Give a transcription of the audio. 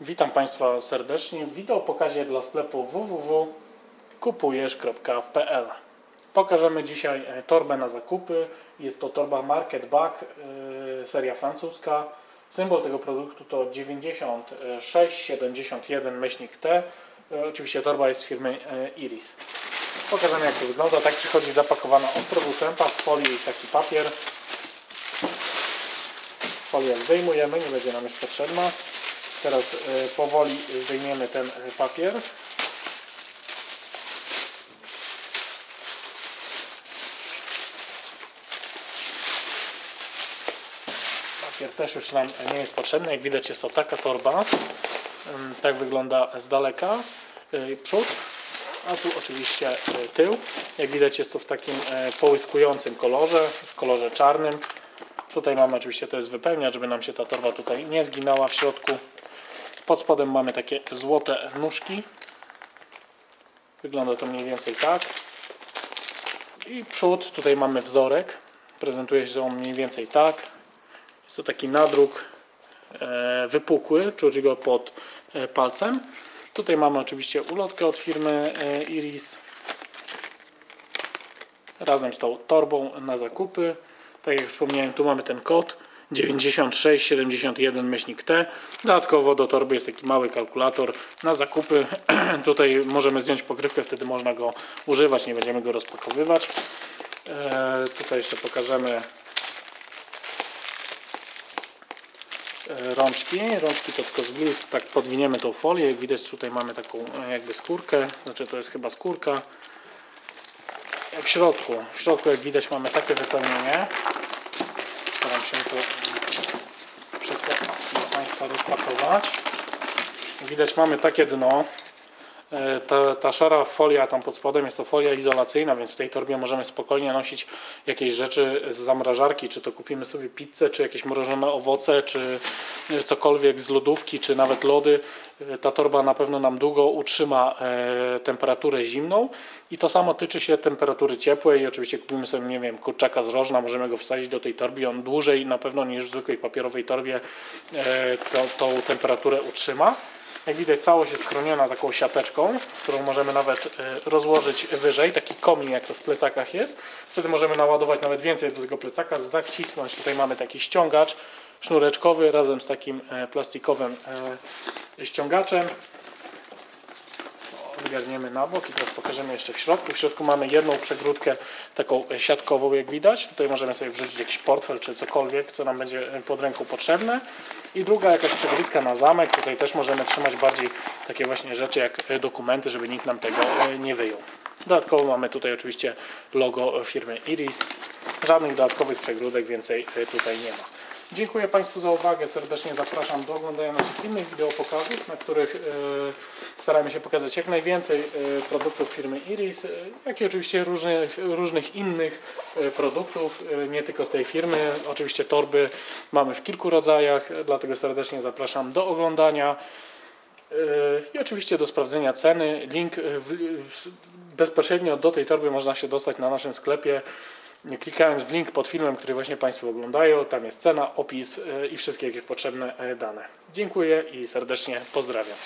Witam Państwa serdecznie w wideo pokazie dla sklepu www.kupujesz.pl Pokażemy dzisiaj e, torbę na zakupy. Jest to torba Market Bag, e, seria francuska. Symbol tego produktu to 9671 myślnik T. E, Oczywiście torba jest z firmy Iris. Pokażemy jak to wygląda. Tak przychodzi zapakowana od producenta w folii taki papier. Folię zdejmujemy, nie będzie nam już potrzebna. Teraz e, powoli zdejmiemy ten e, papier. Papier też już nam nie jest potrzebny. Jak widać jest to taka torba. Ym, Tak wygląda z daleka. Yy, Przód, a tu oczywiście tył. Jak widać jest to w takim e, połyskującym kolorze, w kolorze czarnym. Tutaj mamy oczywiście, to jest wypełniacz, żeby nam się ta torba tutaj nie zginęła w środku. Pod spodem mamy takie złote nóżki. Wygląda to mniej więcej tak. I przód, tutaj mamy wzorek. Prezentuje się on mniej więcej tak. Jest to taki nadruk e, wypukły, czuć go pod e, palcem. Tutaj mamy oczywiście ulotkę od firmy e, Iris razem z tą torbą na zakupy. Tak jak wspomniałem, tu mamy ten kod 9671 myślnik T. Dodatkowo do torby jest taki mały kalkulator na zakupy. Tutaj możemy zdjąć pokrywkę, wtedy można go używać, nie będziemy go rozpakowywać. E, tutaj jeszcze pokażemy e, rączki. Rączki to tylko z bliz, tak podwiniemy tą folię. Jak widać tutaj mamy taką e, jakby skórkę, znaczy to jest chyba skórka. W środku, w środku jak widać mamy takie wypełnienie. Się to wszystko dla Państwa rozpakować. Widać mamy takie dno. E, Ta, ta szara folia tam pod spodem jest to folia izolacyjna, więc w tej torbie możemy spokojnie nosić jakieś rzeczy z zamrażarki, czy to kupimy sobie pizzę, czy jakieś mrożone owoce, czy e, cokolwiek z lodówki, czy nawet lody. E, Ta torba na pewno nam długo utrzyma temperaturę zimną i to samo tyczy się temperatury ciepłej. Oczywiście kupimy sobie, nie wiem, kurczaka z rożna, możemy go wsadzić do tej torby, on dłużej na pewno niż w zwykłej papierowej torbie to, tą temperaturę utrzyma. Jak widać całość jest chroniona taką siateczką, którą możemy nawet e, rozłożyć wyżej, taki komin jak to w plecakach jest. Wtedy możemy naładować nawet więcej do tego plecaka, zacisnąć. Tutaj mamy taki ściągacz sznureczkowy razem z takim e, plastikowym e, ściągaczem. Wygarniemy na bok i teraz pokażemy jeszcze w środku. W środku mamy jedną przegródkę taką siatkową jak widać. Tutaj możemy sobie wrzucić jakiś portfel czy cokolwiek, co nam będzie e, pod ręką potrzebne. I druga jakaś przegródka na zamek. Tutaj też możemy trzymać bardziej takie właśnie rzeczy jak e, dokumenty, żeby nikt nam tego e, nie wyjął. Dodatkowo mamy tutaj oczywiście logo firmy Iris. Żadnych dodatkowych przegródek więcej tutaj nie ma. Dziękuję Państwu za uwagę. Serdecznie zapraszam do oglądania naszych innych wideo pokazów, na których e, staramy się pokazać jak najwięcej e, produktów firmy Iris, e, jak i oczywiście różnych, różnych innych produktów, nie tylko z tej firmy. Oczywiście torby mamy w kilku rodzajach, dlatego serdecznie zapraszam do oglądania. I oczywiście do sprawdzenia ceny. Link w, bezpośrednio do tej torby można się dostać na naszym sklepie. Klikając w link pod filmem, który właśnie Państwo oglądają, tam jest cena, opis e, i wszystkie jakieś potrzebne e, dane. Dziękuję i serdecznie pozdrawiam.